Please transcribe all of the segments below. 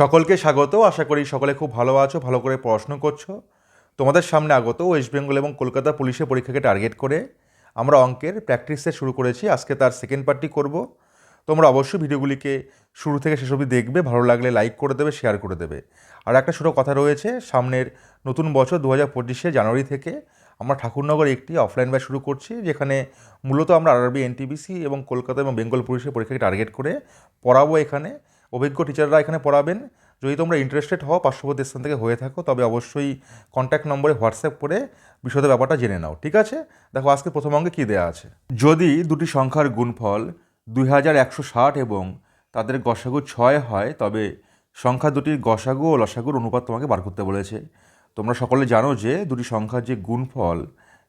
সকলকে স্বাগত। আশা করি সকলে খুব ভালো আছো, ভালো করে পড়াশুনো করছ। তোমাদের সামনে আগত ওয়েস্ট বেঙ্গল এবং কলকাতা পুলিশের পরীক্ষাকে টার্গেট করে আমরা অঙ্কের প্র্যাকটিসে শুরু করেছি। আজকে তার সেকেন্ড পার্টটি করব। তোমরা অবশ্যই ভিডিওগুলিকে শুরু থেকে শেষ অবধি দেখবে। ভালো লাগলে লাইক করে দেবে, শেয়ার করে দেবে। আর একটা ছোটো কথা রয়েছে, সামনের নতুন বছর দু হাজার পঁচিশে জানুয়ারি থেকে আমরা ঠাকুরনগর একটি অফলাইন ব্যাচ শুরু করছি, যেখানে মূলত আমরা আরবি এনটিবিসি এবং কলকাতা এবং বেঙ্গল পুলিশের পরীক্ষাকে টার্গেট করে পড়াবো এখানে। অভিজ্ঞ টিচাররা এখানে পড়াবেন। যদি তোমরা ইন্টারেস্টেড হও, পার্শ্ববর্তী স্থান থেকে হয়ে থাকো, তবে অবশ্যই কন্ট্যাক্ট নম্বরে হোয়াটসঅ্যাপ করে বিশদ ব্যাপারটা জেনে নাও, ঠিক আছে? দেখো, আজকে প্রথম অঙ্গে কী দেওয়া আছে? যদি দুটি সংখ্যার গুণফল দুই হাজার একশো ষাট এবং তাদের গসাগু ছয় হয়, তবে সংখ্যা দুটির গসাগু ও লসাগুর অনুপাত তোমাকে বার করতে বলেছে। তোমরা সকলে জানো যে দুটি সংখ্যার যে গুণফল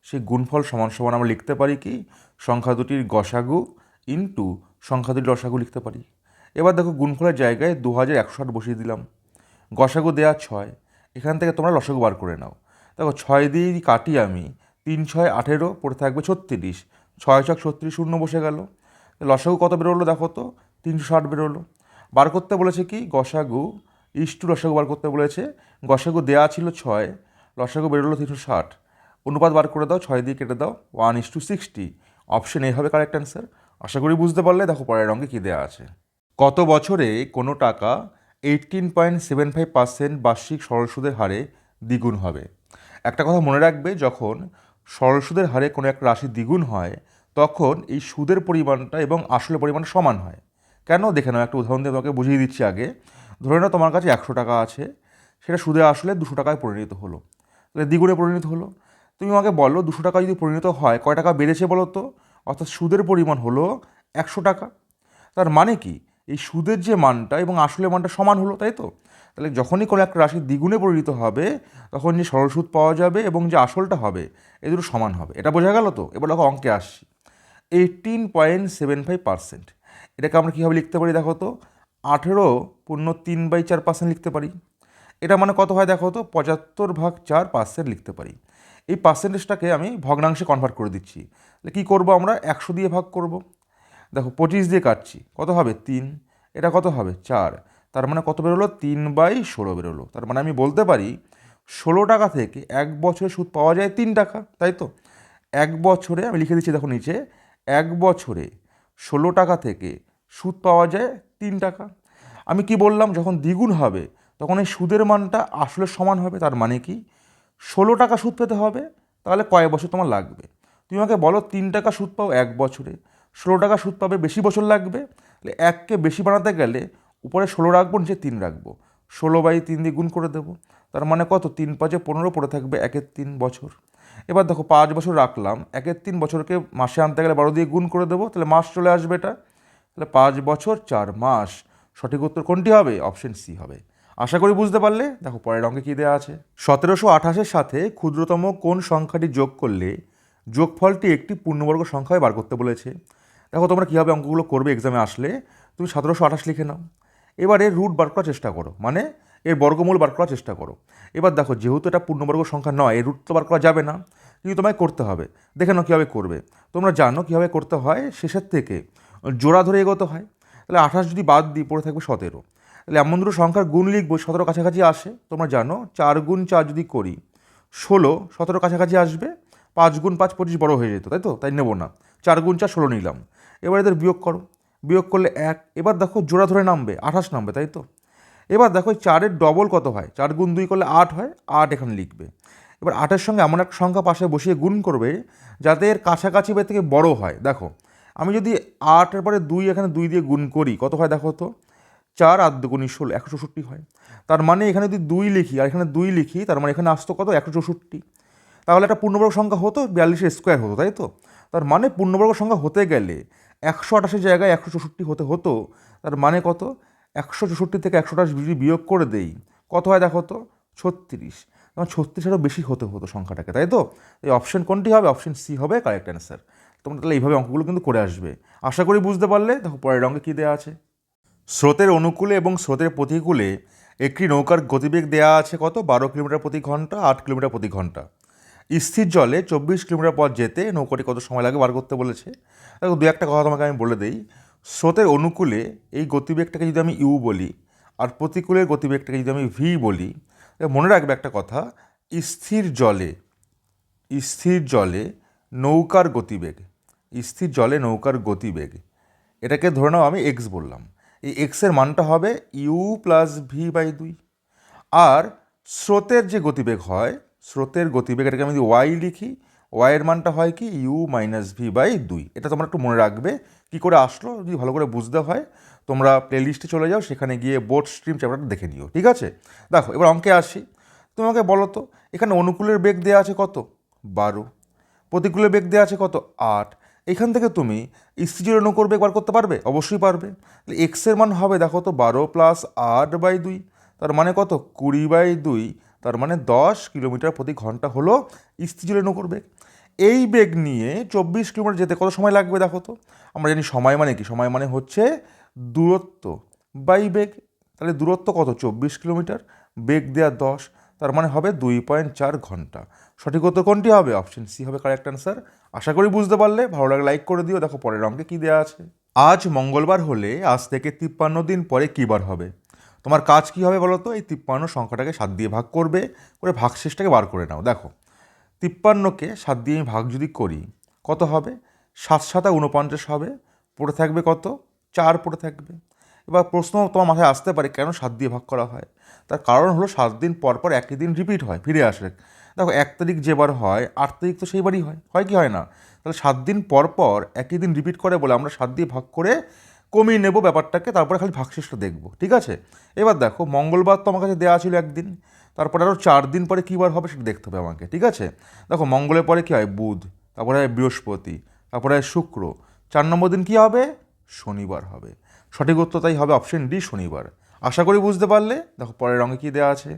সেই গুণফল সমান সমান আমরা লিখতে পারি কি? সংখ্যা দুটির গসাগু ইন্টু সংখ্যা দুটির লসাগু লিখতে পারি। এবার দেখো গুণফলের জায়গায় দু হাজার একশো ষাট বসিয়ে দিলাম। গসাগু দেওয়া ছয়। এখান থেকে তোমরা লসাগু বার করে নাও। দেখো ছয় দিয়ে কাটি আমি, তিন ছয় আঠেরো, পড়ে থাকবে ছত্রিশ। ছয় ছক ছত্রিশ শূন্য বসে গেল। লসাগু কত বেরোলো দেখো তো? তিনশো ষাট বেরোলো। বার করতে বলেছে কি? গসাগু ইস্টু লসাগু বার করতে বলেছে। গসাগু দেওয়া ছিল ছয়, লসাগু বেরোলো তিনশো ষাট। অনুপাত বার করে দাও, ছয় দিয়ে কেটে দাও, one is two sixty. Option এই হবে কারেক্ট অ্যান্সার। আশা করি বুঝতে পারলে, দেখো পরের রঙে কী দেওয়া আছে। কত বছরে কোনো টাকা eighteen point seven five percent বার্ষিক সরল সুদের হারে দ্বিগুণ হবে। একটা কথা মনে রাখবে, যখন সরল সুদের হারে কোনো এক রাশি দ্বিগুণ হয়, তখন এই সুদের পরিমাণটা এবং আসলে পরিমাণ সমান হয়। কেন? দেখে নাও, একটা উদাহরণ দিয়ে তোমাকে বুঝিয়ে দিচ্ছি আগে। ধরে নাও, তোমার কাছে একশো টাকা আছে, সেটা সুদে আসলে দুশো টাকায় পরিণত হলো। তাহলে দ্বিগুণে পরিণত হলো। তুমি আমাকে বলো, দুশো টাকা যদি পরিণত হয়, কয় টাকা বেড়েছে বলো তো? অর্থাৎ সুদের পরিমাণ হলো একশো টাকা। তার মানে কি? এই সুদের যে মানটা এবং আসলে মানটা সমান হলো, তাই তো? তাহলে যখনই কোনো একটা রাশি দ্বিগুণে পরিণত হবে, তখন যে সরল সুদ পাওয়া যাবে এবং যে আসলটা হবে, এ দুটো সমান হবে। এটা বোঝা গেল তো? এবার দেখো অঙ্কে আসছি। Eighteen point seven five percent এটাকে আমরা কীভাবে লিখতে পারি দেখো তো? আঠেরো পূর্ণ তিন বাই চার পার্সেন্ট লিখতে পারি। এটা মানে কত হয় দেখো তো? পঁচাত্তর ভাগ চার পার্সেন্ট লিখতে পারি। এই পার্সেন্টেজটাকে আমি ভগ্নাংশে কনভার্ট করে দিচ্ছি। তাহলে কী করব আমরা? একশো দিয়ে ভাগ করব। দেখো পঁচিশ দিয়ে কাটছি। কত হবে? তিন। এটা কত হবে? চার। তার মানে কত বেরোলো? তিন বাই ষোলো বেরোলো। তার মানে আমি বলতে পারি, ষোলো টাকা থেকে এক বছরে সুদ পাওয়া যায় তিন টাকা, তাই তো? এক বছরে, আমি লিখে দিচ্ছি দেখো নিচে, এক বছরে ষোলো টাকা থেকে সুদ পাওয়া যায় তিন টাকা। আমি কি বললাম? যখন দ্বিগুণ হবে, তখন এই সুদের মানটা আসলে সমান হবে। তার মানে কি? ষোলো টাকা সুদ পেতে হবে, তাহলে কয় বছর তোমার লাগবে? তুমি আমাকে বলো, তিন টাকা সুদ পাও এক বছরে। ষোলো টাকা সুদ পাবে, বেশি বছর লাগবে। তাহলে এককে বেশি বানাতে গেলে উপরে ষোলো রাখব, নিচে তিন রাখব। ষোলো বাই তিন দিয়ে গুণ করে দেবো। তার মানে কত? তিন পাঁচে পনেরো পড়ে থাকবে একের তিন বছর। এবার দেখো, পাঁচ বছর রাখলাম, একের তিন বছরকে মাসে আনতে গেলে বারো দিয়ে গুণ করে দেবো। তাহলে মাস চলে আসবে এটা। তাহলে পাঁচ বছর, চার মাস। সঠিক উত্তর কোনটি হবে? অপশন সি হবে। আশা করি বুঝতে পারলে। দেখো, পরের অঙ্কে কী দেওয়া আছে? সতেরোশো আঠাশের সাথে ক্ষুদ্রতম কোন সংখ্যাটি যোগ করলে যোগফলটি একটি পূর্ণবর্গ সংখ্যায় বার করতে বলেছে। দেখো তোমরা কীভাবে অঙ্কগুলো করবে এক্সামে আসলে, তুমি সতেরোশো আঠাশ লিখে নাও। এবারে রুট বার করার চেষ্টা করো মানে এর বর্গমূল বার করার চেষ্টা করো। এবার দেখো, যেহেতু এটা পূর্ণবর্গ সংখ্যা নয়, এই রুট তো বার করা যাবে না, কিন্তু তোমায় করতে হবে। দেখে নাও কীভাবে করবে। তোমরা জানো কীভাবে করতে হয়, শেষের থেকে জোড়া ধরে এগোতে হয়। তাহলে আঠাশ যদি বাদ দিই, পড়ে থাকবে সতেরো। তাহলে এমন দুটো সংখ্যার গুণ লিখব, সতেরো কাছাকাছি আসে, তোমরা জানো চার গুণ চার যদি করি, ষোলো, সতেরো কাছাকাছি আসবে, পাঁচ গুণ পাঁচ পঁচিশ বড় হয়ে যেত, তাই তো? তাই নেব না। চার গুণ চার, ষোলো নিলাম। এবার এদের বিয়োগ করো। বিয়োগ করলে এক, এবার দেখো জোড়া ধরে নামবে, আঠাশ নামবে, তাই তো? এবার দেখো চারের ডবল কত হয়? চার গুণ দুই করলে আট হয়, আট এখানে লিখবে। এবার আটের সঙ্গে এমন একটা সংখ্যা পাশে বসিয়ে গুণ করবে যাতে এর কাছাকাছি বা থেকে বড় হয়। দেখো, আমি যদি আটের পরে দুই এখানে দুই দিয়ে গুণ করি, কত হয় দেখো তো? চার আর দুগুণ ষোলো, একশো চৌষট্টি হয়। তার মানে এখানে যদি দুই লিখি, আর এখানে দুই লিখি, তার মানে এখানে আসতো কত? একশো চৌষট্টি। তাহলে একটা পূর্ণবর্গ সংখ্যা হতো, বিয়াল্লিশের স্কোয়ার হতো, তাই তো? তার মানে পূর্ণবর্গ সংখ্যা হতে গেলে একশো আঠাশের জায়গায় একশো চৌষট্টি হতে হতো, তার মানে কত? একশো চৌষট্টি থেকে একশো আঠাশ যদি বিয়োগ করে দেই, কত হয় দেখো তো? ছত্রিশ। তখন ছত্রিশেরও বেশি হতে হতো সংখ্যাটাকে, তাই তো? এই অপশন কোনটি হবে? অপশন সি হবে কারেক্ট অ্যান্সার তোমরা তাহলে এইভাবে অঙ্কগুলো কিন্তু করে আসবে। আশা করি বুঝতে পারলে, দেখো পরের অঙ্কে কী দেওয়া আছে? স্রোতের অনুকূলে এবং স্রোতের প্রতিকূলে একটি নৌকার গতিবেগ দেওয়া আছে কত? বারো কিলোমিটার প্রতি ঘণ্টা, আট কিলোমিটার প্রতি ঘণ্টা। স্থির জলে চব্বিশ কিলোমিটার পর যেতে নৌকাটি কত সময় লাগে বার করতে বলেছে? দেখো দু একটা কথা তোমাকে আমি বলে দিই। স্রোতের অনুকূলে এই গতিবেগটাকে যদি আমি ইউ বলি আর প্রতিকূলের গতিবেগটাকে যদি আমি ভি বলি মনে রাখবে একটা কথা, স্থির জলে স্থির জলে নৌকার গতিবেগ, স্থির জলে নৌকার গতিবেগ। এটাকে ধরে নাও আমি এক্স বললাম। এই এক্সের মানটা হবে ইউ প্লাস ভি বাই দুই। আর স্রোতের যে গতিবেগ হয়, স্রোতের গতিবেগ এটাকে আমি যদি ওয়াই লিখি ওয়াইয়ের মানটা হয় কি? ইউ মাইনাস ভি বাই দুই। এটা তোমরা একটু মনে রাখবে। কী করে আসলো? যদি ভালো করে বুঝতে হয়, তোমরা প্লেলিস্টে চলে যাও, সেখানে গিয়ে বোর্ড স্ট্রিম চ্যাপ্টারটা দেখে নিও। ঠিক আছে? দেখো, এবার অঙ্কে আসি। তোমাকে বলো তো, এখানে অনুকূলের বেগ দেওয়া আছে কত? বারো। প্রতিকূলের বেগ দেওয়া আছে কত? আট। এখান থেকে তুমি স্থিতির অনুকূল বেগ বার করতে পারবে? অবশ্যই পারবে। তাহলে এক্সের মান হবে, দেখো তো, বারো প্লাস আট বাই দুই। তার মানে কত? কুড়ি বাই দুই তার মানে দশ কিলোমিটার প্রতি ঘণ্টা হলো স্থিতির অনুকূল বেগ। এই বেগ নিয়ে চব্বিশ কিলোমিটার যেতে কত সময় লাগবে দেখো তো? আমরা জানি সময় মানে কি? সময় মানে হচ্ছে দূরত্ব বাই বেগ। তাহলে দূরত্ব কত? চব্বিশ কিলোমিটার। বেগ দেওয়া দশ, তার মানে হবে দুই পয়েন্ট চার ঘণ্টা। সঠিক উত্তর কোনটি হবে? অপশন সি হবে কারেক্ট অ্যান্সার আশা করি বুঝতে পারলে। ভালো লাগে লাইক করে দিও। দেখো পরের অঙ্কে কী দেওয়া আছে? আজ মঙ্গলবার হলে আজ থেকে তিপ্পান্ন দিন পরে কী বার হবে? তোমার কাজ কী হবে বলো তো? এই তিপ্পান্ন সংখ্যাটাকে সাত দিয়ে ভাগ করবে, করে ভাগশেষটাকে বার করে নাও। দেখো, তিপ্পান্নকে সাত দিয়ে আমি ভাগ যদি করি, কত হবে? সাত সাতা উনপঞ্চাশ হবে, পড়ে থাকবে কত? চার পড়ে থাকবে। এবার প্রশ্ন তোমার মাথায় আসতে পারে, কেন সাত দিয়ে ভাগ করা হয়? তার কারণ হলো সাত দিন পর পর একই দিন রিপিট হয়, ফিরে আসে। দেখো, এক তারিখ যেবার হয়, আট তারিখ তো সেইবারই হয়। হয় কি হয় না? তাহলে সাত দিন পর পর একই দিন রিপিট করে বলে আমরা সাত দিয়ে ভাগ করে কমিয়ে নেব ব্যাপারটাকে, তারপরে খালি ভাগশেষটা দেখব, ঠিক আছে? এবার দেখো, মঙ্গলবার তো আমার কাছে দেওয়া ছিল একদিন, তারপরে আরও চার দিন পরে কী বার হবে সেটা দেখতে হবে আমাকে, ঠিক আছে? দেখো, মঙ্গলের পরে কী হয়? বুধ, তারপরে হয় বৃহস্পতি, তারপরে হয় শুক্র, চার নম্বর দিন কী হবে? শনিবার হবে। সঠিক উত্তর তাই হবে অপশন ডি শনিবার। আশা করি বুঝতে পারলে, দেখো পরের রঙে কী দেওয়া আছে?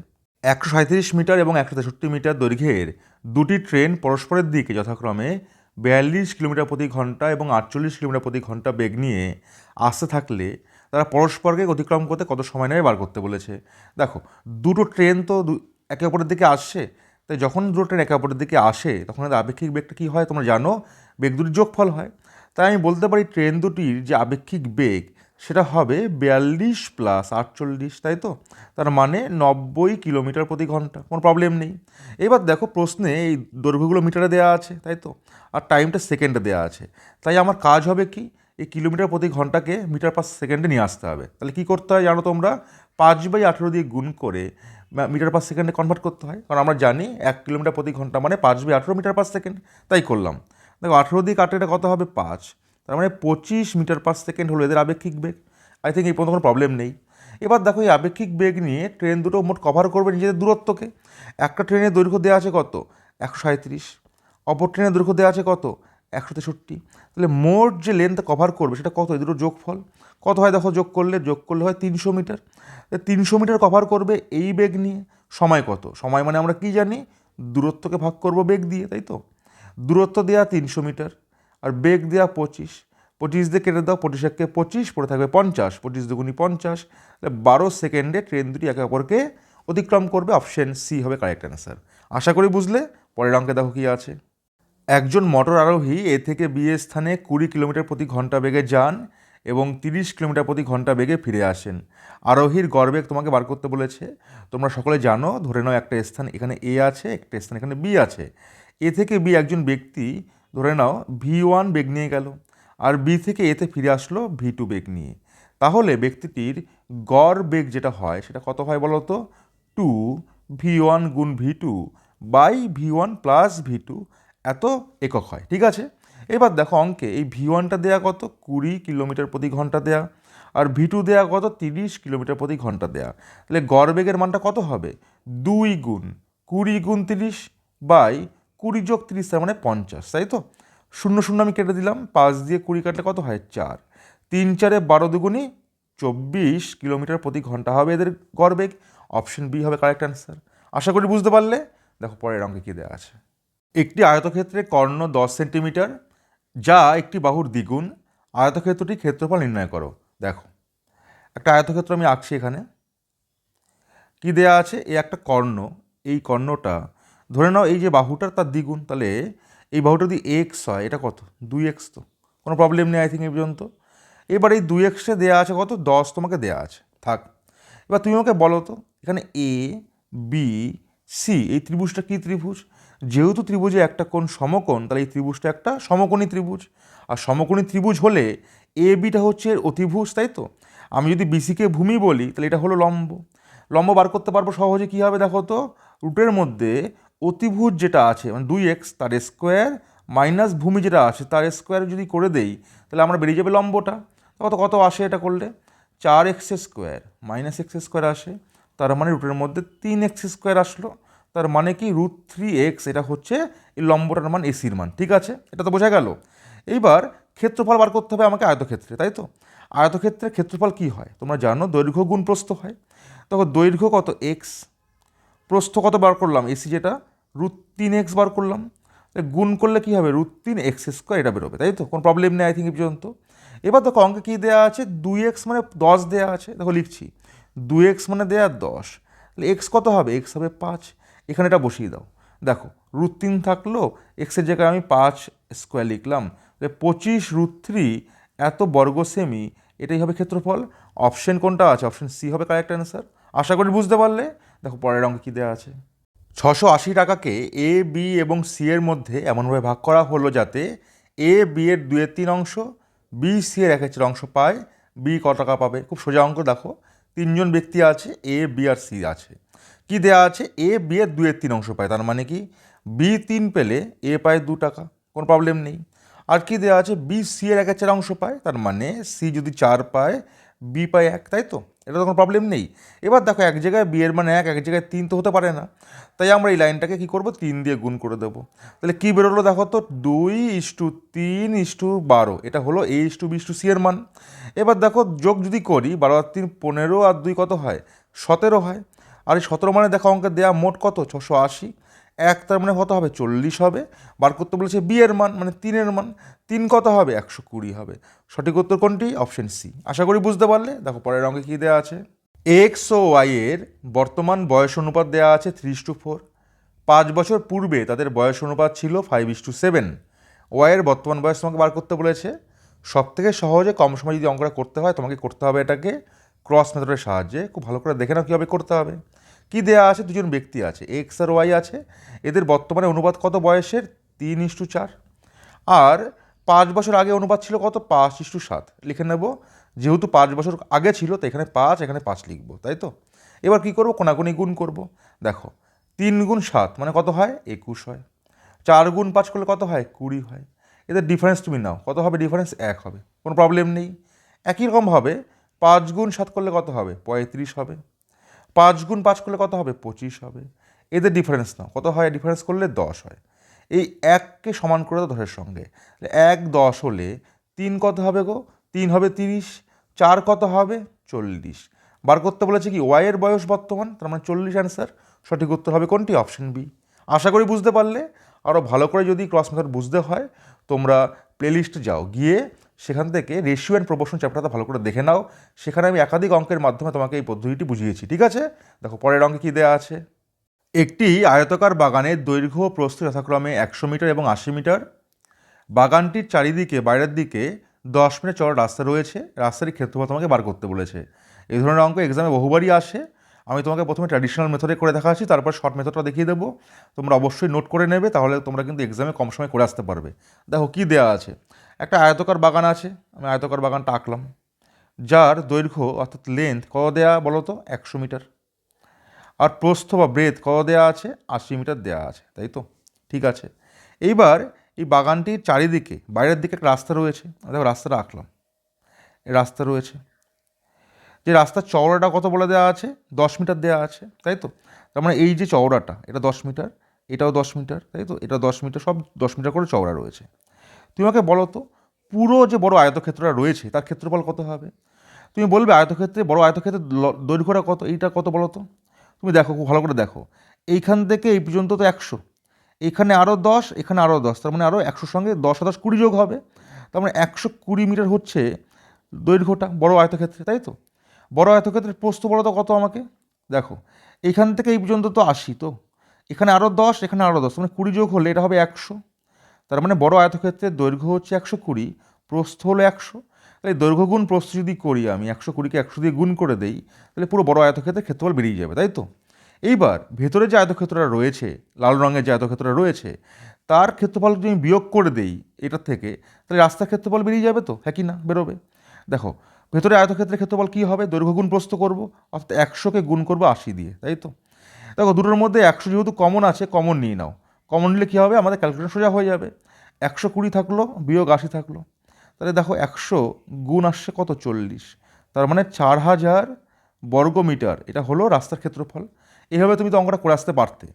একশো সাঁত্রিশ মিটার এবং একশো তেষট্টি মিটার দৈর্ঘ্যের দুটি ট্রেন পরস্পরের দিকে যথাক্রমে বিয়াল্লিশ কিলোমিটার প্রতি ঘণ্টা এবং আটচল্লিশ কিলোমিটার প্রতি ঘণ্টা বেগ নিয়ে আসতে থাকলে তারা পরস্পরকে অতিক্রম করতে কত সময় নেবে বার করতে বলেছে। দেখো, দুটো ট্রেন তো একে অপরের দিকে আসছে। তাই যখন দুটো ট্রেন একে অপরের দিকে আসে, তখন এদের আপেক্ষিক বেগটা কী হয়? তোমরা জানো, বেগ দুটির যোগফল হয়। তাই আমি বলতে পারি, ট্রেন দুটির যে আপেক্ষিক বেগ সেটা হবে বিয়াল্লিশ প্লাস আটচল্লিশ, তাই তো? তার মানে নব্বই কিলোমিটার প্রতি ঘণ্টা, কোনো প্রবলেম নেই। এবার দেখো প্রশ্নে এই দৈর্ঘ্যগুলো মিটারে দেওয়া আছে, তাই তো? আর টাইমটা সেকেন্ডে দেওয়া আছে। তাই আমার কাজ হবে কি? এই কিলোমিটার প্রতি ঘন্টাকে মিটার পার সেকেন্ডে নিয়ে আসতে হবে। তাহলে কী করতে হয় জানো তোমরা? পাঁচ বাই আঠেরো দিয়ে গুণ করে মিটার পার সেকেন্ডে কনভার্ট করতে হয়। কারণ আমরা জানি এক কিলোমিটার প্রতি ঘণ্টা মানে পাঁচ বাই আঠেরো মিটার পার সেকেন্ড তাই করলাম। দেখো আঠেরো দিয়ে কাটলে কত হবে? পাঁচ। তার মানে পঁচিশ মিটার পার সেকেন্ড হলো এদের আপেক্ষিক বেগ। আই থিঙ্ক এই পর্যন্ত কোনো প্রবলেম নেই। এবার দেখো এই আপেক্ষিক বেগ নিয়ে ট্রেন দুটো মোট কভার করবে নিজেদের দূরত্বকে। একটা ট্রেনের দৈর্ঘ্য দেওয়া আছে কত? একশো সাঁত্রিশ অপর ট্রেনের দৈর্ঘ্য দেওয়া আছে কত? একশো তেষট্টি। তাহলে মোট যে লেন্থ কভার করবে সেটা কত? এই দুটো যোগফল। কত হয় দেখো? যোগ করলে যোগ করলে হয় তিনশো মিটার। তিনশো মিটার কভার করবে এই বেগ নিয়ে। সময় কত? সময় মানে আমরা কি জানি? দূরত্বকে ভাগ করব বেগ দিয়ে, তাই তো? দূরত্ব দেওয়া তিনশো মিটার। আর বেগ দেওয়া পঁচিশ। পঁচিশ দিয়ে কেটে দাও, পঁচিশ একে পঁচিশ, পড়ে থাকবে পঞ্চাশ। পঁচিশ দুগুনি পঞ্চাশ, তাহলে বারো সেকেন্ডে ট্রেন দুটি একে অপরকে অতিক্রম করবে, অপশন সি হবে কারেক্ট অ্যান্সার আশা করি বুঝলে, পরের অঙ্কে দেখো কী আছে। একজন মোটর আরোহী এ থেকে বি স্থানে কুড়ি কিলোমিটার প্রতি ঘণ্টা বেগে যান এবং তিরিশ কিলোমিটার প্রতি ঘণ্টা বেগে ফিরে আসেন। আরোহীর গড়বেগ তোমাকে বার করতে বলেছে। তোমরা সকলে জানো, ধরে নাও একটা স্থান এখানে এ আছে, একটা স্থান এখানে বি আছে। এ থেকে বি একজন ব্যক্তি ধরে নাও ভি ওয়ান বেগ নিয়ে গেল, আর বি থেকে এতে ফিরে আসলো ভি টু বেগ নিয়ে। তাহলে ব্যক্তিটির গড় বেগ যেটা হয় সেটা কত হয় বলো তো? টু ভি ওয়ান গুণ V two by V one plus V two এত একক হয়, ঠিক আছে? এবার দেখো অঙ্কে, এই ভি ওয়ানটা দেওয়া কত? কুড়ি কিলোমিটার প্রতি ঘণ্টা দেয়া, আর ভি টু দেওয়া কত? তিরিশ কিলোমিটার প্রতি ঘণ্টা দেয়া। তাহলে গড় বেগের মানটা কত হবে? দুই গুণ কুড়ি গুণ তিরিশ বাই কুড়ি যোগ তিরিশ তার মানে পঞ্চাশ, তাই তো? শূন্য শূন্য আমি কেটে দিলাম, পাঁচ দিয়ে কুড়ি কাটলে কত হয়? চার। তিন চারে বারো দুগুণি চব্বিশ কিলোমিটার প্রতি ঘণ্টা হবে এদের গড় বেগ। অপশন বি হবে কারেক্ট অ্যান্সার। আশা করি বুঝতে পারলে? দেখো পরের অঙ্কে কী দেওয়া আছে। একটি আয়তক্ষেত্রে কর্ণ দশ সেন্টিমিটার, যা একটি বাহুর দ্বিগুণ। আয়তক্ষেত্রটি ক্ষেত্রফল নির্ণয় করো, দেখো। একটা আয়তক্ষেত্র আমি আঁকছি এখানে। কি দেয়া আছে? এই একটা কর্ণ, এই কর্ণটা ধরে নাও এই যে বাহুটার তার দ্বিগুণ, তাহলে এই বাহুটা যদি এক্স হয়, এটা কত? দুই এক্স তো। কোনো প্রবলেম নেই আই থিঙ্ক এই পর্যন্ত। এবার এই দুই এক্সে দেওয়া আছে কত? দশ, তোমাকে দেওয়া আছে। থাক। এবার তুমি আমাকে বলো তো, এখানে এ বি সি এই ত্রিভুজটা কী ত্রিভুজ? যেহেতু ত্রিভুজে একটা কোণ সমকোণ, তাহলে এই ত্রিভুজটা একটা সমকোণী ত্রিভুজ। আর সমকোণী ত্রিভুজ হলে এ বিটা হচ্ছে এর অতিভুজ, তাই তো? আমি যদি বিসিকে ভূমি বলি, তাহলে এটা হলো লম্ব। লম্ব বার করতে পারব সহজে, কী হবে দেখো তো? রুটের মধ্যে অতিভুজ যেটা আছে মানে দুই এক্স তার স্কোয়ার মাইনাস ভূমি যেটা আছে, তার স্কোয়ার যদি করে দেই, তাহলে আমরা বেরিয়ে যাবে লম্বটা। কত কত আসে এটা করলে? চার x square minus x square আসে, তার মানে রুটের মধ্যে তিন এক্স স্কোয়ার আসলো। তার মানে কি? রুট থ্রি এক্স, এটা হচ্ছে এই লম্বটার মান এসির মান, ঠিক আছে? এটা তো বোঝা গেল। এইবার ক্ষেত্রফল বার করতে হবে আমাকে আয়তক্ষেত্রে, তাই তো? আয়তক্ষেত্রের ক্ষেত্রফল কি হয়? তোমরা জানো, দৈর্ঘ্য গুণ প্রস্থ হয়। তখন দৈর্ঘ্য কত? এক্স। প্রস্থ কত বার করলাম? এসি যেটা রুট তিন এক্স বার করলাম গুণ করলে কী হবে? রুট তিন এক্স স্কোয়ার এটা বেরোবে, তাই তো? কোনো প্রবলেম নেই আই থিঙ্ক এই পর্যন্ত। এবার দেখো, অঙ্কে কী দেওয়া আছে? দুই এক্স মানে দশ দেওয়া আছে, দেখো লিখছি। দুই এক্স মানে দেওয়া দশ, তাহলে এক্স কত হবে? এক্স হবে পাঁচ, এখানে এটা বসিয়ে দাও। দেখো রুট তিন থাকল এক্সের জায়গায় আমি পাঁচ স্কোয়ার লিখলাম, তাহলে পঁচিশ রুট থ্রি এত বর্গ সেমি এটাই হবে ক্ষেত্রফল। অপশন কোনটা আছে? অপশন সি হবে কারেক্ট অ্যান্সার আশা করি বুঝতে পারলে। দেখো, পরের অঙ্কে কী দেওয়া আছে? ছশো আশি টাকাকে এ বি এবং সি এর মধ্যে এমনভাবে ভাগ করা হলো যাতে এ বি এর দুয়ের তিন অংশ বি সি এর এক একের অংশ পায়। বি ক টাকা পাবে? খুব সোজা অঙ্ক, দেখো। তিনজন ব্যক্তি আছে এ বি আর সি আছে। কি দেওয়া আছে? এ বি এর দুয়ের তিন অংশ পায়, তার মানে কি? বি তিন পেলে এ পায় দু টাকা, কোনো প্রবলেম নেই। আর কি দেওয়া আছে? বি সি এর এক চার অংশ পায়, তার মানে সি যদি চার পায় বি পায় এক, তাই তো? এটা তো কোনো প্রবলেম নেই। এবার দেখো এক জায়গায় বি এর মানে এক এক জায়গায় তিন তো হতে পারে না। তাই আমরা এই লাইনটাকে কী করব? তিন দিয়ে গুণ করে দেবো। তাহলে কী বেরোলো দেখো তো? দুই ইস টু তিন ইস টু বারো। এটা হলো A two B two C এর মান। এবার দেখো যোগ যদি করি, বারো আর তিন পনেরো আর দুই কত হয়? সতেরো হয়। আর এই সতেরো মানে দেখো অঙ্কের দেওয়া মোট কত? ছশো আশি। এক তার মানে কত হবে? চল্লিশ হবে। বার করতে বলেছে বি এর মান মানে তিনের মান, তিন কত হবে? একশো কুড়ি হবে। সঠিক উত্তর কোনটি? Option C. আশা করি বুঝতে পারলে। দেখো, পরের অঙ্কে কী দেওয়া আছে? এক্স ও ওয়াই এর বর্তমান বয়স অনুপাত দেওয়া আছে থ্রি টু ফোর পাঁচ বছর পূর্বে তাদের বয়স অনুপাত ছিল ফাইভ ইস টু সেভেন ওয়াইয়ের বর্তমান বয়স তোমাকে বার করতে বলেছে। সব থেকে সহজে কম সময় যদি অঙ্কটা করতে হয়, তোমাকে করতে হবে এটাকে ক্রস মেথডের সাহায্যে। খুব ভালো করে দেখে নাও কীভাবে করতে হবে। কি দেয়া আছে? দুজন ব্যক্তি আছে। এক্স আর ওয়াই আছে। এদের বর্তমানে অনুপাত কত বয়সের? তিন ইস্টু চার। আর পাঁচ বছর আগে অনুপাত ছিল কত? পাঁচ ইস্টু সাত। লিখে নেব। যেহেতু পাঁচ বছর আগে ছিল, তো এখানে পাঁচ এখানে পাঁচ লিখব, তাই তো? এবার কী করব? কোনাকুনি গুণ করব। দেখো, তিন গুণ সাত মানে কত হয়? একুশ হয়। চার গুণ পাঁচ করলে কত হয়? কুড়ি হয়। এদের ডিফারেন্স তুমি নাও। কত হবে? ডিফারেন্স এক হবে। কোনো প্রবলেম নেই। একই রকমভাবে পাঁচ গুণ সাত করলে কত হবে? পঁয়ত্রিশ হবে। পাঁচ গুণ পাঁচ করলে কত হবে? পঁচিশ হবে। এদের ডিফারেন্স নাও। কত হয়? ডিফারেন্স করলে দশ হয়। এই এককে সমান করে দাও দশের সঙ্গে। এক দশ হলে তিন কত হবে গো? তিন হবে তিরিশ। চার কত হবে? চল্লিশ। বার করতে বলেছে কি? ওয়াইয়ের বয়স বর্তমান, তার মানে চল্লিশ অ্যান্সার সঠিক উত্তর হবে কোনটি? অপশন বি আশা করি বুঝতে পারলে। আরও ভালো করে যদি ক্রস মেথড বুঝতে হয়, তোমরা প্লেলিস্টে যাও, গিয়ে সেখান থেকে রেশিও অ্যান্ড প্রপোর্শন চ্যাপ্টারটা ভালো করে দেখে নাও। সেখানে আমি একাধিক অঙ্কের মাধ্যমে তোমাকে এই পদ্ধতিটি বুঝিয়েছি, ঠিক আছে? দেখো, পরের অঙ্কে কী দেওয়া আছে? একটি আয়তকার বাগানের দৈর্ঘ্য প্রস্থ যথাক্রমে একশো মিটার এবং আশি মিটার। বাগানটির চারিদিকে, বাইরের দিকে দশ মিটার চড়া রাস্তা রয়েছে। রাস্তার ক্ষেত্রফল তোমাকে বার করতে বলেছে। এই ধরনের অঙ্ক এক্সামে বহুবারই আসে। আমি তোমাকে প্রথমে ট্র্যাডিশনাল মেথডে করে দেখাচ্ছি, তারপর শর্ট মেথডটা দেখিয়ে দেবো। তোমরা অবশ্যই নোট করে নেবে, তাহলে তোমরা কিন্তু এক্সামে কম সময় করে আসতে পারবে। দেখো কী দেওয়া আছে। একটা আয়তকার বাগান আছে, আমি আয়তকার বাগানটা আঁকলাম। যার দৈর্ঘ্য অর্থাৎ লেন্থ কত দেওয়া বলো তো? একশো মিটার। আর প্রস্থ বা ব্রেথ কত দেওয়া আছে? আশি মিটার দেওয়া আছে, তাই তো? ঠিক আছে। এইবার এই বাগানটির চারিদিকে, বাইরের দিকে একটা রাস্তা রয়েছে। দেখো, রাস্তাটা আঁকলাম। রাস্তা রয়েছে। যে রাস্তার চওড়াটা কত বলে দেওয়া আছে, দশ মিটার দেওয়া আছে, তাই তো? তার মানে এই যে চওড়াটা, এটা দশ মিটার, এটাও দশ মিটার, তাই তো? এটা দশ মিটার, সব দশ মিটার করে চওড়া রয়েছে। তুমি আমাকে বলো তো, পুরো যে বড় আয়তক্ষেত্রটা রয়েছে, তার ক্ষেত্রফল কত হবে? তুমি বলবে আয়তক্ষেত্রে, বড় আয়তক্ষেত্রের ল- দৈর্ঘ্যটা কত? এইটা কত বলো তো? তুমি দেখো, খুব ভালো করে দেখো। এইখান থেকে এই পর্যন্ত তো একশো। এখানে আরও দশ, এখানে আরও দশ, তার মানে আরও একশোর সঙ্গে দশ দশ কুড়ি যোগ হবে। তার মানে একশো কুড়ি মিটার হচ্ছে দৈর্ঘ্যটা, বড় আয়তক্ষেত্রে, তাই তো? বড় আয়তক্ষেত্রের প্রস্থ বড় তো কত আমাকে? দেখো, এখান থেকে এই পর্যন্ত তো আশি তো। এখানে আরও দশ, এখানে আরও দশ মানে কুড়ি যোগ হলে এটা হবে একশো। তার মানে বড় আয়তক্ষেত্রের দৈর্ঘ্য হচ্ছে একশো কুড়ি, প্রস্থ হলো একশো। তাহলে দৈর্ঘ্য গুণ প্রস্থ যদি করি আমি, একশো কুড়িকে একশো দিয়ে গুণ করে দেই, তাহলে পুরো বড় আয়তক্ষেত্রের ক্ষেত্রফল বেরিয়ে যাবে, তাই তো? এইবার ভেতরে যে আয়তক্ষেত্রটা রয়েছে, লাল রঙের যে আয়তক্ষেত্রটা রয়েছে, তার ক্ষেত্রফল যদি আমি বিয়োগ করে দেই এটার থেকে, তাহলে রাস্তার ক্ষেত্রফল বেরিয়ে যাবে তো? হ্যাঁ কি না? বেরোবে। দেখো ভেতরে আয়তক্ষেত্রের ক্ষেত্রফল কী হবে? দৈর্ঘ্য গুণ প্রস্থ করব। অর্থাৎ একশোকে গুণ করব আশি দিয়ে, তাই তো? দেখো, দুটোর মধ্যে একশো যেহেতু কমন আছে কমন নিয়ে নাও। কমন নিলে কী হবে? আমাদের ক্যালকুলেশন সোজা হয়ে যাবে। একশো কুড়ি থাকল, বিয়োগ আশি থাকল। তাহলে দেখো, একশো গুণ আসছে কত? চল্লিশ। তার মানে চার হাজার বর্গ মিটার এটা হলো রাস্তার ক্ষেত্রফল। এইভাবে তুমি তো অঙ্কটা করে আসতে পারতে।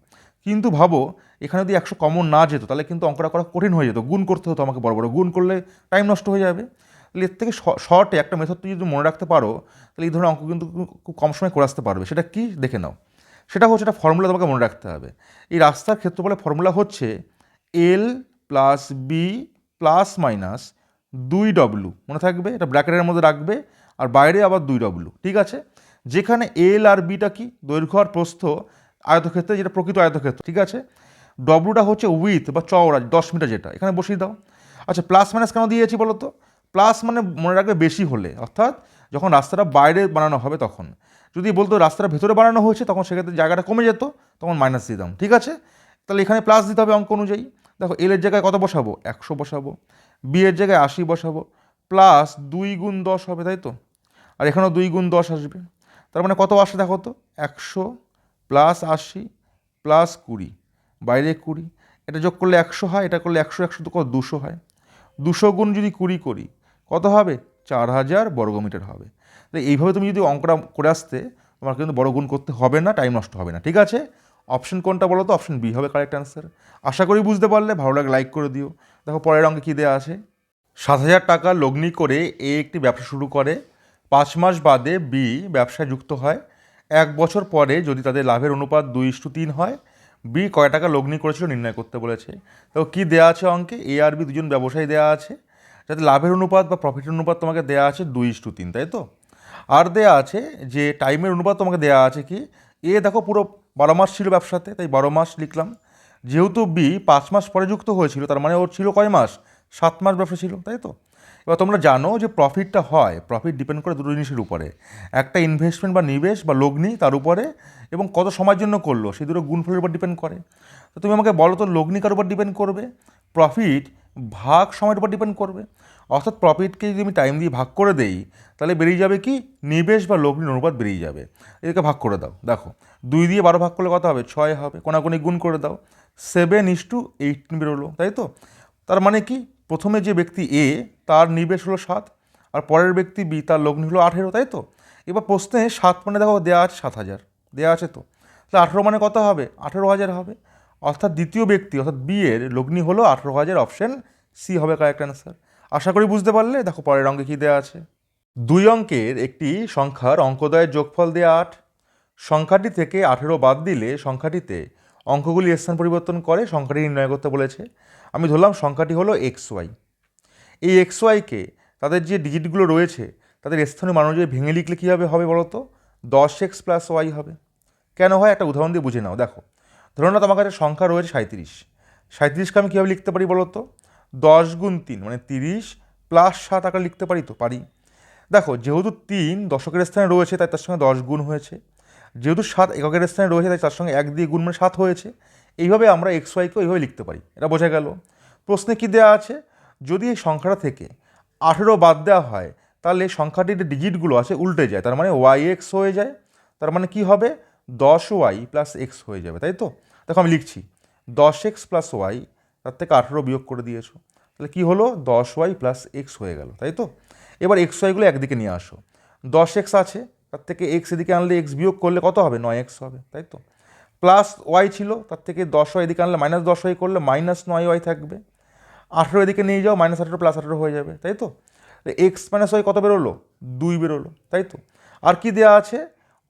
কিন্তু ভাবো, এখানে যদি একশো কমন না যেত, তাহলে কিন্তু অঙ্কটা করা কঠিন হয়ে যেত। গুণ করতে হতো আমাকে বড় বড়। গুণ করলে টাইম নষ্ট হয়ে যাবে। তাহলে এর থেকে শর্টে একটা মেথড তুমি যদি মনে রাখতে পারো, তাহলে এই ধরনের অঙ্ক কিন্তু খুব কম সময় করে আসতে পারবে। সেটা কি? দেখে নাও। সেটা হচ্ছে একটা ফর্মুলা তোমাকে মনে রাখতে হবে। এই রাস্তার ক্ষেত্রফলের ফর্মুলা হচ্ছে L plus B plus minus দুই ডব্লু মনে থাকবে? এটা ব্র্যাকেটের মধ্যে রাখবে, আর বাইরে আবার দুই ডব্লু ঠিক আছে? যেখানে এল আর বিটা কি? দৈর্ঘ্য আর প্রস্থ আয়তক্ষেত্রে, যেটা প্রকৃত আয়তক্ষেত্র। ঠিক আছে? ডব্লুটা হচ্ছে উইথ বা চওড়া, দশ মিটার যেটা। এখানে বসিয়ে দাও। আচ্ছা প্লাস মাইনাস কেন দিয়েছি বলো তো প্লাস মানে মনে রাখবে বেশি হলে। অর্থাৎ যখন রাস্তাটা বাইরে বানানো হবে তখন। যদি বলতো রাস্তাটা ভেতরে বানানো হয়েছে, তখন সেক্ষেত্রে জায়গাটা কমে যেত, তখন মাইনাস দিয়ে দাম ঠিক আছে? তাহলে এখানে প্লাস দিতে হবে অঙ্ক অনুযায়ী। দেখো এল এর জায়গায় কত বসাবো? একশো বসাবো। বি এর জায়গায় আশি বসাবো। প্লাস দুই গুণ দশ হবে, তাই তো? আর এখানেও দুই গুণ দশ আসবে। তার মানে কত আসে দেখো তো? একশো প্লাস আশি প্লাস কুড়ি। বাইরে কুড়ি। এটা যোগ করলে একশো হয়, এটা করলে একশো একশো তো কত দুশো হয়। দুশো গুণ যদি কুড়ি করি কত হবে? চার হাজার বর্গমিটার হবে। তাই এইভাবে তুমি যদি অঙ্কটা করে আসতে, তোমার কিন্তু বড় গুণ করতে হবে না টাইম নষ্ট হবে না, ঠিক আছে? অপশন কোনটা বলো তো? অপশন বি হবে কারেক্ট অ্যান্সার আশা করি বুঝতে পারলে, ভালো লাগে লাইক করে দিও। দেখো পরের অঙ্কে কী দেওয়া আছে? সাত হাজার টাকা লগ্নি করে এ একটি ব্যবসা শুরু করে। পাঁচ মাস বাদে বি ব্যবসায় যুক্ত হয়। এক বছর পরে যদি তাদের লাভের অনুপাত দুই ইস্টু তিন হয় বি কয় টাকা লগ্নি করেছিল নির্ণয় করতে বলেছে। তো কী দেওয়া আছে অঙ্কে? এ আর বি দুজন ব্যবসায়ী দেওয়া আছে। যাতে লাভের অনুপাত বা প্রফিটের অনুপাত তোমাকে দেওয়া আছে দুই ইস্টু তিন, তাই তো? আর দেওয়া আছে যে টাইমের অনুপাত তোমাকে দেওয়া আছে কি, এ দেখো পুরো বারো মাস ছিল ব্যবসাতে, তাই বারো মাস লিখলাম। যেহেতু বি পাঁচ মাস পরে যুক্ত হয়েছিল, তার মানে ওর ছিল কয় মাস? সাত মাস ব্যবসা ছিল, তাই তো? এবার তোমরা জানো যে প্রফিটটা হয় প্রফিট ডিপেন্ড করে দুটো জিনিসের উপরে। একটা ইনভেস্টমেন্ট বা নিবেশ বা লগ্নি তার উপরে, এবং কত সময়ের জন্য করল সেই দুটো গুণফলের উপর ডিপেন্ড করে। তো তুমি আমাকে বলো তো, লগ্নি কার উপর ডিপেন্ড করবে? প্রফিট ভাগ সময়ের উপর ডিপেন্ড করবে। অর্থাৎ প্রফিটকে যদি আমি টাইম দিয়ে ভাগ করে দেই, তাহলে বেরিয়ে যাবে কি? নিবেশ বা লগ্নির অনুপাত বেরিয়ে যাবে। এদেরকে ভাগ করে দাও। দেখো, দুই দিয়ে বারো ভাগ করলে কত হবে? ছয় হবে। কোনাকুনি গুণ করে দাও। সেভেন ইস টু এইটিন বেরোলো, তাই তো? তার মানে কি? প্রথমে যে ব্যক্তি এ তার নিবেশ হলো সাত, আর পরের ব্যক্তি বি তার লগ্নি হলো আঠেরো, তাই তো? এবার প্রশ্নে সাত মানে দেখো দেওয়া আছে সাত হাজার। দেওয়া আছে তো। তাহলে আঠেরো মানে কত হবে? আঠেরো হাজার হবে। অর্থাৎ দ্বিতীয় ব্যক্তি, অর্থাৎ বি এর লগ্নি হলো আঠেরো হাজার অপশন সি হবে কারেক্ট অ্যান্সার আশা করি বুঝতে পারলে, দেখো পরের অঙ্কে কী দেওয়া আছে? দুই অঙ্কের একটি সংখ্যার অঙ্কদয়ের যোগফল দেওয়া আট। সংখ্যাটি থেকে আঠেরো বাদ দিলে সংখ্যাটিতে অঙ্কগুলি স্থান পরিবর্তন করে সংখ্যাটি নির্ণয় করতে বলেছে। আমি ধরলাম সংখ্যাটি হলো এক্স ওয়াই এই এক্স ওয়াইকে তাদের যে ডিজিটগুলো রয়েছে, তাদের স্থানীয় মান অনুযায়ী ভেঙে লিখলে কী হবে হবে বলো তো দশ এক্স প্লাস ওয়াই হবে। কেন হয়? একটা উদাহরণ দিয়ে বুঝে নাও। দেখো ধরুন না তোমার কাছে সংখ্যা রয়েছে সাঁত্রিশ সাঁত্রিশকে আমি কীভাবে লিখতে পারি বলো তো? দশ গুণ তিন মানে তিরিশ প্লাস সাত আকার লিখতে পারি তো? পারি। দেখো, যেহেতু তিন দশকের স্থানে রয়েছে, তাই তার সঙ্গে দশ গুণ হয়েছে। যেহেতু সাত এককের স্থানে রয়েছে, তাই তার সঙ্গে এক দিয়ে গুণ মানে সাত হয়েছে। এইভাবে আমরা এক্স ওয়াইকেও এইভাবে লিখতে পারি। এটা বোঝা গেল। প্রশ্নে কী দেওয়া আছে? যদি এই সংখ্যাটা থেকে আঠেরো বাদ দেওয়া হয়, তাহলে এই সংখ্যাটির যে ডিজিটগুলো আছে উল্টে যায়। তার মানে ওয়াই এক্স হয়ে যায়। তার মানে কি হবে? দশ ওয়াই প্লাস এক্স হয়ে যাবে, তাই তো? দেখো আমি লিখছি, দশ এক্স প্লাস ওয়াই তার থেকে আঠেরো বিয়োগ করে দিয়েছ। তাহলে কী হলো? দশ ওয়াই প্লাস এক্স হয়ে গেল, তাই তো? এবার এক্স ওয়াইগুলো একদিকে নিয়ে আসো। দশ এক্স আছে, তার থেকে এক্স এদিকে আনলে এক্স বিয়োগ করলে কত হবে? নয় এক্স হবে, তাই তো? প্লাস ওয়াই ছিল, তার থেকে দশ ওয়াই এদিকে আনলে মাইনাস দশ ওয়াই করলে মাইনাস নয় ওয়াই থাকবে। আঠেরো এদিকে নিয়ে যাও মাইনাস আঠেরো প্লাস আঠেরো হয়ে যাবে, তাই তো? এক্স মাইনাস ওয়াই কত বেরোলো? দুই বেরোলো, তাই তো? আর কি দেওয়া আছে?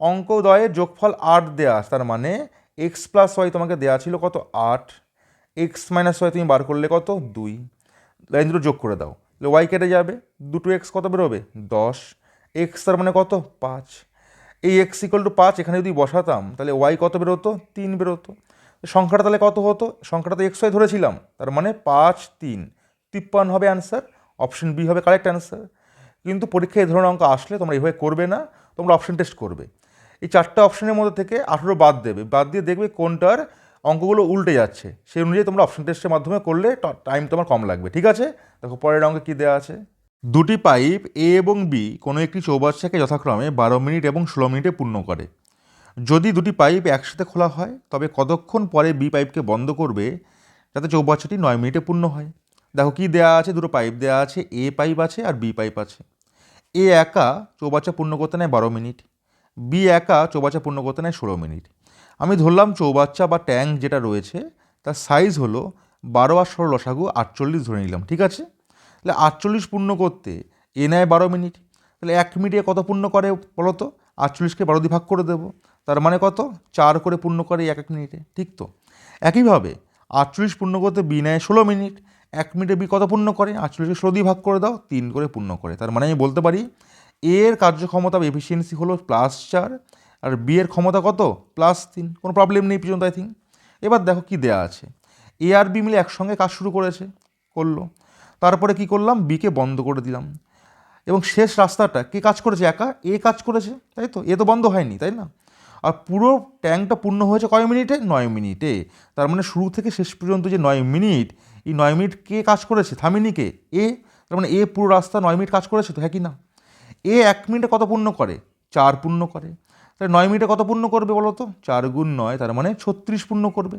অঙ্ক দয়ে যোগফল আট দেওয়া আছে, তার মানে এক্স প্লাস ওয়াই তোমাকে দেওয়া ছিল কত? আট। এক্স মাইনাস ওয়াই তুমি বার করলে কত? দুই। লাইন দুটো যোগ করে দাও। তাহলে ওয়াই কেটে যাবে। দুটো এক্স কত বেরোবে? দশ। এক্স তার মানে কত? পাঁচ। এই এক্স ইকুয়াল টু পাঁচ, এখানে যদি বসাতাম, তাহলে ওয়াই কত বেরোতো? তিন বেরোতো। সংখ্যাটা তাহলে কত হতো? সংখ্যাটা তো এক্স ওয়াই ধরেছিলাম। তার মানে পাঁচ, তিন। তিপ্পান্ন হবে অ্যান্সার অপশন বি হবে কারেক্ট অ্যান্সার কিন্তু পরীক্ষায় এই ধরনের অঙ্ক আসলে তোমরা এভাবে করবে না। তোমরা অপশন টেস্ট করবে। এই চারটা অপশনের মধ্যে থেকে আঠেরো বাদ দেবে। বাদ দিয়ে দেখবে কোনটার অঙ্কগুলো উল্টে যাচ্ছে। সেই অনুযায়ী তোমরা অপশন টেস্টের মাধ্যমে করলে টাইম তোমার কম লাগবে। ঠিক আছে? দেখো পরের অঙ্কে কী দেওয়া আছে? দুটি পাইপ এ এবং বি কোনো একটি চৌবাচ্চাকে যথাক্রমে বারো মিনিট এবং ষোলো মিনিটে পূর্ণ করে। যদি দুটি পাইপ একসাথে খোলা হয়, তবে কতক্ষণ পরে বি পাইপকে বন্ধ করবে যাতে চৌবাচ্চাটি নয় মিনিটে পূর্ণ হয়? দেখো কি দেওয়া আছে? দুটো পাইপ দেওয়া আছে। এ পাইপ আছে আর বি পাইপ আছে। এ একা চৌবাচ্চা পূর্ণ করতে নেয় বারো মিনিট। বি একা চৌবাচ্চা পূর্ণ করতে নেয় ষোলো মিনিট। আমি ধরলাম চৌবাচ্চা বা ট্যাঙ্ক যেটা রয়েছে, তার সাইজ হলো বারো আর ষোলো লসাগু আটচল্লিশ ধরে নিলাম, ঠিক আছে? তাহলে আটচল্লিশ পূর্ণ করতে এ নেয় বারো মিনিট। তাহলে এক মিনিটে কত পূর্ণ করে বলো তো? আটচল্লিশকে বারো দিয়ে ভাগ করে দেবো। তার মানে কত? চার করে পূর্ণ করে এক এক মিনিটে, ঠিক তো? একইভাবে আটচল্লিশ পূর্ণ করতে বি নেয় ষোলো মিনিট। এক মিনিটে বি কত পূর্ণ করে? আটচল্লিশকে ষোলো দিয়ে ভাগ করে দাও, তিন করে পূর্ণ করে। তার মানে আমি বলতে পারি এর কার্যক্ষমতা এফিসিয়েন্সি হলো প্লাস চার, আর বি এর ক্ষমতা কত? প্লাস তিন। কোনো প্রবলেম নেই পর্যন্ত আই থিঙ্ক এবার দেখো কি দেয়া আছে। এ আর বি মিলে একসঙ্গে কাজ শুরু করেছে, করল। তারপরে কি করলাম? বিকে বন্ধ করে দিলাম। এবং শেষ রাস্তাটা, কে কাজ করেছে? একা। এ কাজ করেছে, তাই তো? এ তো বন্ধ হয়নি, তাই না? আর পুরো ট্যাঙ্কটা পূর্ণ হয়েছে কয় মিনিটে? নয় মিনিটে। তার মানে শুরু থেকে শেষ পর্যন্ত যে নয় মিনিট, এই নয় মিনিট কে কাজ করেছে? থামিনি কে? এ তার মানে এ পুরো রাস্তা নয় মিনিট কাজ করেছে তো? হ্যাঁ কি না? এ এক মিনিটে কত পূর্ণ করে? চার পূর্ণ করে। তাহলে নয় মিনিটে কত পূর্ণ করবে বলো তো? চার গুণ নয়, তার মানে ছত্রিশ পূর্ণ করবে।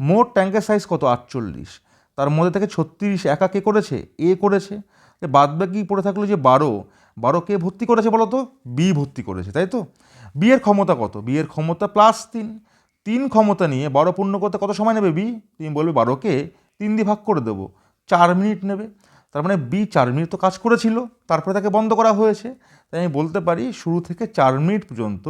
মোট ট্যাঙ্কের সাইজ কত? আটচল্লিশ। তার মধ্যে থেকে ছত্রিশ একা কে করেছে? এ করেছে। বাদ বাকি পড়ে থাকল যে বারো। বারো কে ভর্তি করেছে বলো তো? বি ভর্তি করেছে, তাই তো? বি এর ক্ষমতা কত? বি এর ক্ষমতা প্লাস তিন। তিন ক্ষমতা নিয়ে বারো পূর্ণ করতে কত সময় নেবে বি তুমি বলবে বারোকে তিন দিয়ে ভাগ করে দেবো। চার মিনিট নেবে। তার মানে বি চার মিনিট তো কাজ করেছিল, তারপরে তাকে বন্ধ করা হয়েছে। তাই আমি বলতে পারি শুরু থেকে চার মিনিট পর্যন্ত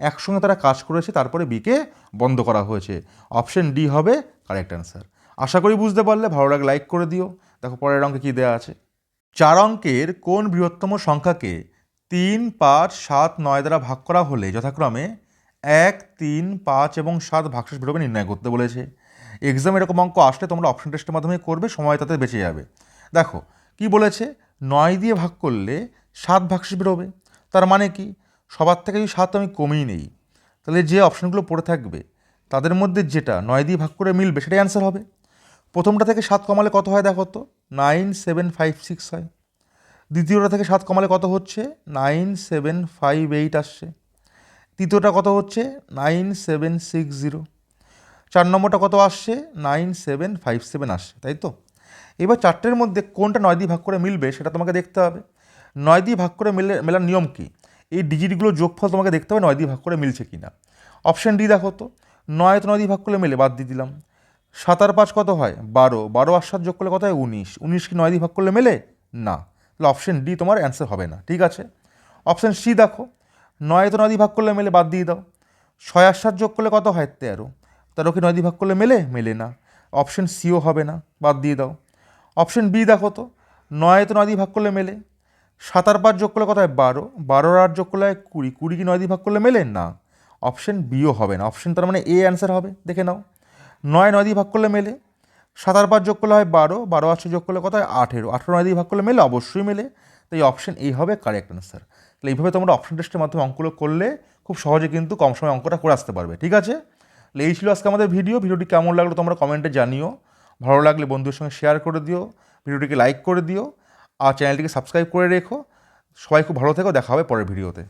একসঙ্গে তারা কাজ করেছে, তারপরে বিকে বন্ধ করা হয়েছে। অপশন ডি হবে কারেক্ট অ্যান্সার। আশা করি বুঝতে পারলে, ভালো লাগে লাইক করে দিও। দেখো পরের অঙ্কে কী দেওয়া আছে। চার অঙ্কের কোন বৃহত্তম সংখ্যাকে তিন, পাঁচ, সাত, নয় দ্বারা ভাগ করা হলে যথাক্রমে এক, তিন, পাঁচ এবং সাত ভাগশেষ বেরোবে নির্ণয় করতে বলেছে। এক্সাম এরকম অঙ্ক আসলে তোমরা অপশন টেস্টের মাধ্যমে করবে, সময় তাতে বেঁচে যাবে। দেখো, কি বলেছে? নয় দিয়ে ভাগ করলে সাত ভাগশেষ বেরোবে। তার মানে কি? সবার থেকে যদি সাত আমি কমিয়ে নেই, তাহলে যে অপশনগুলো পড়ে থাকবে, তাদের মধ্যে যেটা নয় দিয়ে ভাগ করে মিলবে সেটাই অ্যান্সার হবে। প্রথমটা থেকে সাত কমালে কত হয় দেখো তো? নাইন, সেভেন, ফাইভ, সিক্স হয়। দ্বিতীয়টা থেকে সাত কমালে কত হচ্ছে? নাইন, সেভেন, ফাইভ, এইট আসছে। তৃতীয়টা কত হচ্ছে? Nine, seven, six, zero. চার নম্বরটা কত আসছে? নাইন, সেভেন, ফাইভ, সেভেন আসছে, তাই তো? এবার চারটের মধ্যে কোনটা নয় দিয়ে ভাগ করে মিলবে সেটা তোমাকে দেখতে হবে। নয় দিয়ে ভাগ করে মিলে মেলার নিয়ম কী? এই ডিজিটগুলো যোগফল তোমাকে দেখতে হবে নয় দিয়ে ভাগ করে মিলছে কি না অপশান ডি দেখো তো। নয় তো নয় দিয়ে ভাগ করলে মেলে, বাদ দিয়ে দিলাম। সাতার পাঁচ কত হয়? বারো। বারো আর সাত যোগ করলে কত হয়? উনিশ। উনিশ কি নয় দিয়ে ভাগ করলে মেলে? না। তাহলে অপশান ডি তোমার অ্যান্সার হবে না। ঠিক আছে? অপশান সি দেখো। নয় তো নয় দিয়ে ভাগ করলে মেলে, বাদ দিয়ে দাও। ছয় আর সাত যোগ করলে কত হয়? তেরো। তেরো কি নয় দিয়ে ভাগ করলে মেলে? মেলে না। অপশান সিও হবে না। বাদ দিয়ে দাও। অপশান বি দেখো তো, নয় তো নয় দিয়ে ভাগ করলে মেলে। সাতার পাঁচ যোগ করলে কত হয় বারো বারোর আট যোগ করলে হয় কুড়ি। কুড়ি কি নয় দিয়ে ভাগ করলে মেলে? না। অপশান বিও হবে না। অপশান তার মানে এ অ্যান্সার হবে। দেখে নাও। নয় নয় দিয়ে ভাগ করলে মেলে। সাতার পাঁচ যোগ করলে হয় বারো। বারো আটশো যোগ করলে কত হয় আঠেরো। আঠেরো নয় দিয়ে ভাগ করলে মেলে? অবশ্যই মেলে। তাই অপশান এই হবে কারেক্ট অ্যান্সার তাহলে এইভাবে তোমরা অপশন টেস্টের মাধ্যমে অঙ্কগুলো করলে খুব সহজে কিন্তু কম সময় অঙ্কটা করে আসতে পারবে। ঠিক আছে? তাহলে এই ছিল আজকে আমাদের ভিডিও ভিডিওটি কেমন লাগল তোমরা কমেন্টে জানিও। ভালো লাগলে বন্ধুর সঙ্গে শেয়ার করে দিও, ভিডিওটিকে লাইক করে দিও, আর চ্যানেলটিকে সাবস্ক্রাইব করে রেখো। সবাই খুব ভালো থেকো, দেখা হবে পরের ভিডিওতে